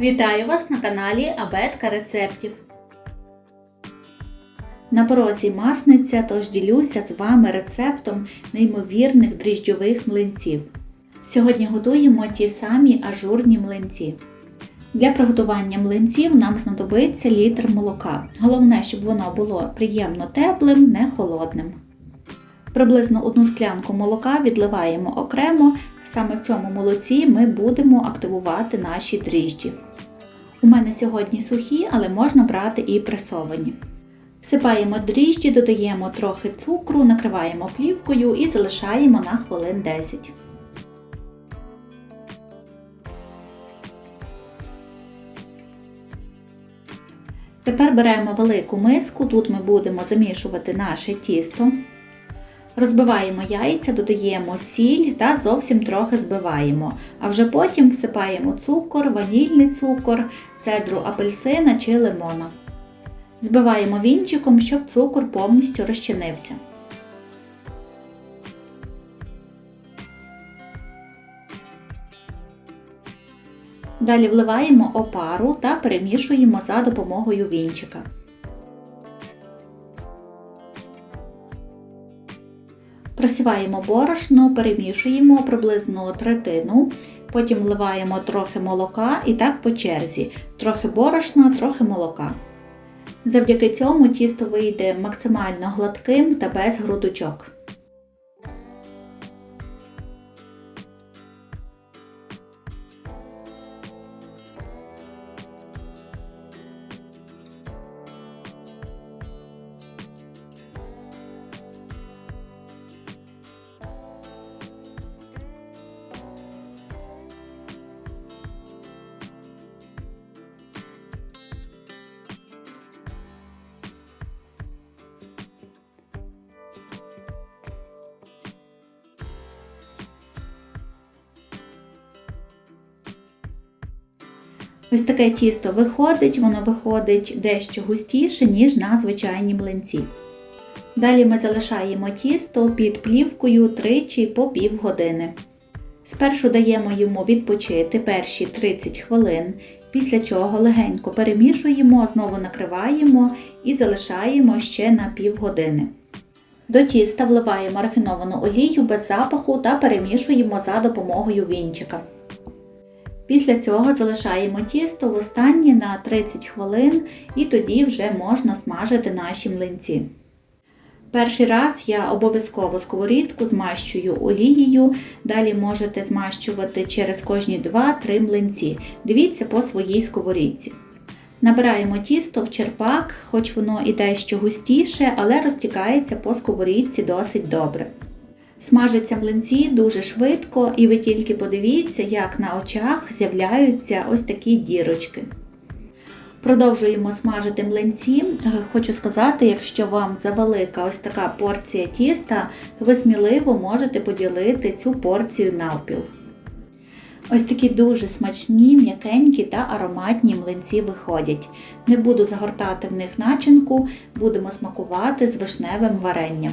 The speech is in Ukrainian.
Вітаю вас на каналі Абетка рецептів. На порозі масниця, тож ділюся з вами рецептом неймовірних дріжджових млинців. Сьогодні готуємо ті самі ажурні млинці. Для приготування млинців нам знадобиться літр молока. Головне, щоб воно було приємно теплим, не холодним. Приблизно одну склянку молока відливаємо окремо. Саме в цьому молоці ми будемо активувати наші дріжджі. У мене сьогодні сухі, але можна брати і пресовані. Всипаємо дріжджі, додаємо трохи цукру, накриваємо плівкою і залишаємо на хвилин 10. Тепер беремо велику миску, тут ми будемо замішувати наше тісто. Розбиваємо яйця, додаємо сіль та зовсім трохи збиваємо, а вже потім всипаємо цукор, ванільний цукор, цедру апельсина чи лимона. Збиваємо вінчиком, щоб цукор повністю розчинився. Далі вливаємо опару та перемішуємо за допомогою вінчика. Просіваємо борошно, перемішуємо приблизно третину, потім вливаємо трохи молока і так по черзі, трохи борошна, трохи молока. Завдяки цьому тісто вийде максимально гладким та без грудочок. Ось таке тісто виходить, воно виходить дещо густіше, ніж на звичайні млинці. Далі ми залишаємо тісто під плівкою тричі по пів години. Спершу даємо йому відпочити перші 30 хвилин, після чого легенько перемішуємо, знову накриваємо і залишаємо ще на пів години. До тіста вливаємо рафіновану олію без запаху та перемішуємо за допомогою вінчика. Після цього залишаємо тісто в останні на 30 хвилин і тоді вже можна смажити наші млинці. Перший раз я обов'язково сковорідку змащую олією, далі можете змащувати через кожні 2-3 млинці. Дивіться по своїй сковорідці. Набираємо тісто в черпак, хоч воно і дещо густіше, але розтікається по сковорідці досить добре. Смажаться млинці дуже швидко, і ви тільки подивіться, як на очах з'являються ось такі дірочки. Продовжуємо смажити млинці. Хочу сказати, якщо вам завелика ось така порція тіста, то ви сміливо можете поділити цю порцію навпіл. Ось такі дуже смачні, м'якенькі та ароматні млинці виходять. Не буду загортати в них начинку, будемо смакувати з вишневим варенням.